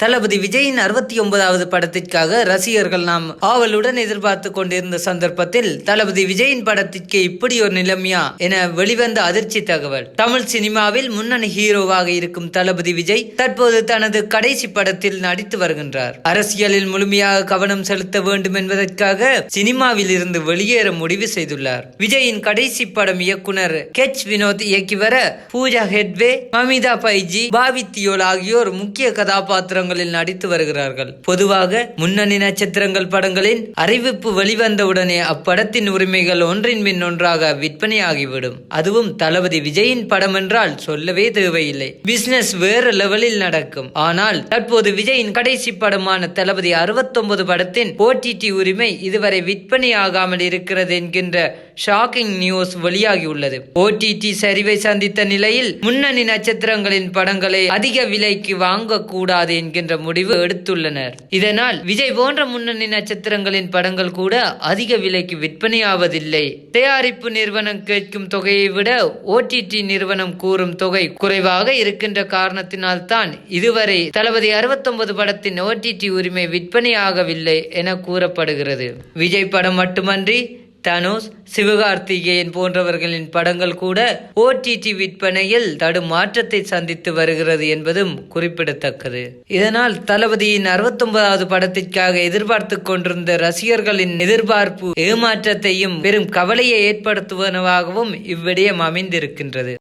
தளபதி விஜயின் அறுபத்தி ஒன்பதாவது படத்திற்காக ரசிகர்கள் நாம் ஆவலுடன் எதிர்பார்த்து கொண்டிருந்த சந்தர்ப்பத்தில் தளபதி விஜயின் படத்திற்கு இப்படி ஒரு நிலைமையா என வெளிவந்த அதிர்ச்சி தகவல். தமிழ் சினிமாவில் முன்னணி ஹீரோவாக இருக்கும் தளபதி விஜய் தற்போது தனது கடைசி படத்தில் நடித்து வருகின்றார். அரசியலில் முழுமையாக கவனம் செலுத்த வேண்டும் என்பதற்காக சினிமாவில் இருந்து வெளியேற முடிவு செய்துள்ளார். விஜயின் கடைசி படம் இயக்குனர் கெச் வினோத் இயக்கி வர பூஜா ஹெட்வே மமிதா பைஜி பாவி தியோல் ஆகியோர் முக்கிய கதாபாத்திரம் கதாபாத்திரங்களில் நடித்து வருகிறார்கள். பொதுவாக முன்னணி நட்சத்திரங்கள் படங்களின் அறிவிப்பு வெளிவந்தவுடனே அப்படத்தின் உரிமைகள் ஒன்றின் பின் ஒன்றாக விற்பனையாகிவிடும். அதுவும் தளபதி விஜயின் படம் என்றால் சொல்லவே தேவையில்லை. பிசினஸ் வேற லெவலில் நடக்கும். ஆனால் தற்போது விஜயின் கடைசி படமான தளபதி 69 படத்தின் ஓடிடி உரிமை இதுவரை விற்பனையாகாமல் இருக்கிறது என்கின்ற ஷாக்கிங் நியூஸ் வெளியாகியுள்ளது. ஓடிடி சரிவை சந்தித்த நிலையில் முன்னணி நட்சத்திரங்களின் படங்களை அதிக விலைக்கு வாங்கக்கூடாது என்கின்ற முடிவு எடுத்துள்ளனர். இதனால் விஜய் போன்ற முன்னணி நட்சத்திரங்களின் படங்கள் கூட அதிக விலைக்கு விற்பனையாவதில்லை. தயாரிப்பு நிறுவனம் கேட்கும் தொகையை விட ஓடிடி நிறுவனம் கூறும் தொகை குறைவாக இருக்கின்ற காரணத்தினால் தான் இதுவரை தளபதி 69 படத்தின் ஓடிடி உரிமை விற்பனையாகவில்லை என கூறப்படுகிறது. விஜய் படம் மட்டுமன்றி தனுஷ் சிவகார்த்திகேயன் போன்றவர்களின் படங்கள் கூட ஓடிடி விற்பனையில் தடுமாற்றத்தை சந்தித்து வருகிறது என்பதும் குறிப்பிடத்தக்கது. இதனால் தளபதியின் 69வது படத்திற்காக எதிர்பார்த்து கொண்டிருந்த ரசிகர்களின் எதிர்பார்ப்பு ஏமாற்றத்தையும் பெரும் கவலையை ஏற்படுத்துவனவாகவும் இவ்விடயம் அமைந்திருக்கின்றது.